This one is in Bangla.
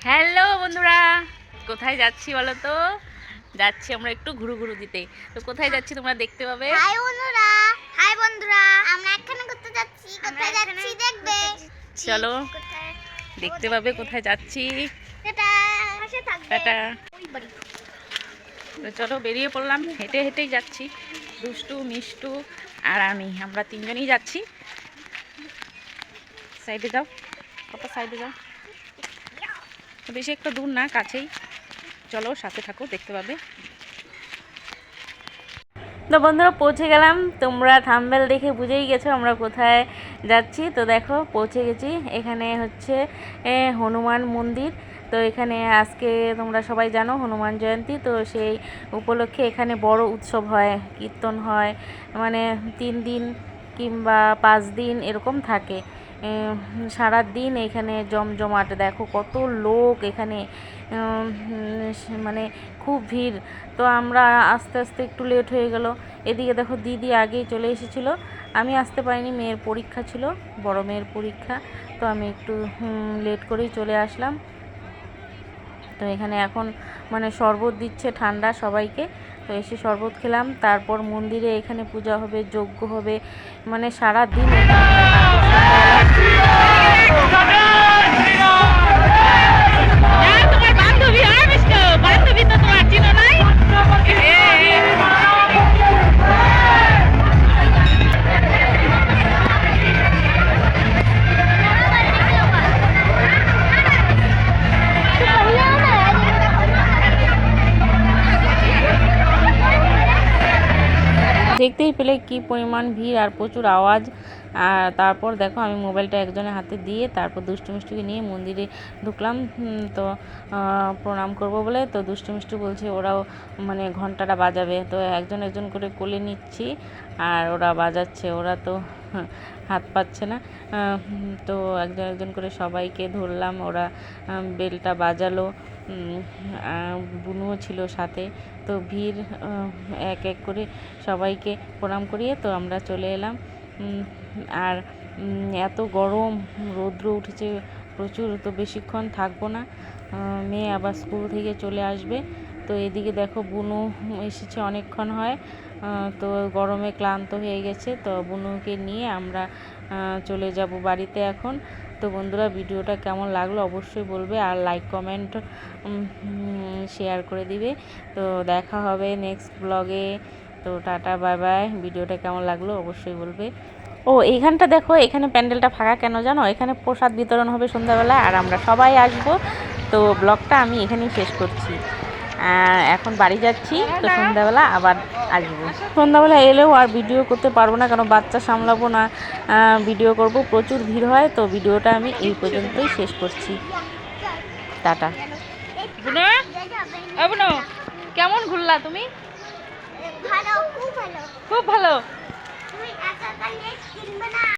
হ্যালো বন্ধুরা কোথায় যাচ্ছি বলো তো? যাচ্ছি আমরা একটু ঘুরু ঘুরু দিতে। তো কোথায় যাচ্ছি তোমরা দেখতে পাবে? হাই বন্ধুরা। হাই বন্ধুরা। আমরা এখানে করতে যাচ্ছি। কোথায় যাচ্ছি দেখবে? চলো দেখতে পাবে কোথায় যাচ্ছি। টাটা। চলো বেরিয়ে পড়লাম। হেঁটে হেঁটেই যাচ্ছি। দুষ্টু মিষ্টু আর আমি। আমরা তিনজনই যাচ্ছি। সাইডে যাও। পাপা সাইডে যাও। বেশি একটা দূর না, কাছেই। চলো, সাথে থাকো, দেখতে পাবে। তো বন্ধুরা, পৌঁছে গেলাম। তোমরা থাম্বেল দেখে বুঝেই গেছো আমরা কোথায় যাচ্ছি। তো দেখো, পৌঁছে গেছি। এখানে হচ্ছে হনুমান মন্দির। তো এখানে আজকে তোমরা সবাই জানো হনুমান জয়ন্তী। তো সেই উপলক্ষে এখানে বড় উৎসব হয়, কীর্তন হয়। মানে তিন দিন কিংবা পাঁচ দিন এরকম থাকে। উম, সারা দিন এখানে জমজমাট দেখো কত লোক এখানে মানে খুব ভিড়। তো আমরা আস্তে আস্তে একটু লেট হয়ে গেল। এদিকে দেখো দিদি আগেই চলে এসেছিল। আমি আসতে পারিনি মেয়ের পরীক্ষা ছিল বড় মেয়ের পরীক্ষা। তো আমি একটু লেট করেই চলে আসলাম। তো এখানে এখন মানে শরবত দিচ্ছে ঠান্ডা সবাইকে। তো এসে শরবত খেলাম। তারপর মন্দিরে এখানে পূজা হবে যজ্ঞ হবে। মানে সারা দিন এখানে দেখতেই পেলে কি পরিমাণ ভিড় আর প্রচুর আওয়াজ। আর তারপর দেখো আমি মোবাইলটা একজনের হাতে দিয়ে তারপর দুষ্টু মিষ্টিকে নিয়ে মন্দিরে ঢুকলাম। তো প্রণাম করব বলে তো দুষ্টু মিষ্টি বলছে ওরাও মানে ঘন্টাটা বাজাবে। তো একজন একজন করে কোলে নিচ্ছি আর ওরা বাজাচ্ছে। ওরা তো হ্যাঁ, হাত পাচ্ছে না। তো একজন একজন করে সবাইকে ধরলাম। ওরা বেলটা বাজালো। বুনুও ছিল সাথে। তো ভিড় এক এক করে সবাইকে প্রণাম করিয়ে তো আমরা চলে এলাম। আর এত গরম, রৌদ্র উঠেছে প্রচুর, তো বেশিক্ষণ থাকব না। মেয়ে আবার স্কুল থেকে চলে আসবে। তো এদিকে দেখো বুনু এসেছে অনেকক্ষণ হয়। তো গরমে ক্লান্ত হয়ে গেছে। তো বুনুকে নিয়ে আমরা চলে যাব বাড়িতে এখন। তো বন্ধুরা ভিডিওটা কেমন লাগল অবশ্যই বলবে আর লাইক, কমেন্ট শেয়ার করে দিবে। তো দেখা হবে নেক্সট ব্লগে তো টাটা বাই বাই ভিডিওটা কেমন লাগল অবশ্যই বলবে। ও, এইখানটা দেখো, এখানে প্যান্ডেলটা ফাঁকা কেন জানো? এখানে প্রসাদ বিতরণ হবে সন্ধ্যাবেলা আর আমরা সবাই আসব। তো ব্লগটা আমি এখানেই শেষ করছি। আর এখন বাড়ি যাচ্ছি তো সন্ধ্যাবেলা আবার আসব। সন্ধ্যাবেলা এলেও আর ভিডিও করতে পারব না কারণ বাচ্চা সামলাবো না ভিডিও করব। প্রচুর ভিড় হয় তো ভিডিওটা আমি এই পর্যন্তই শেষ করছি। টাটা। কেমন ঘুরলা তুমি? খুব ভালো।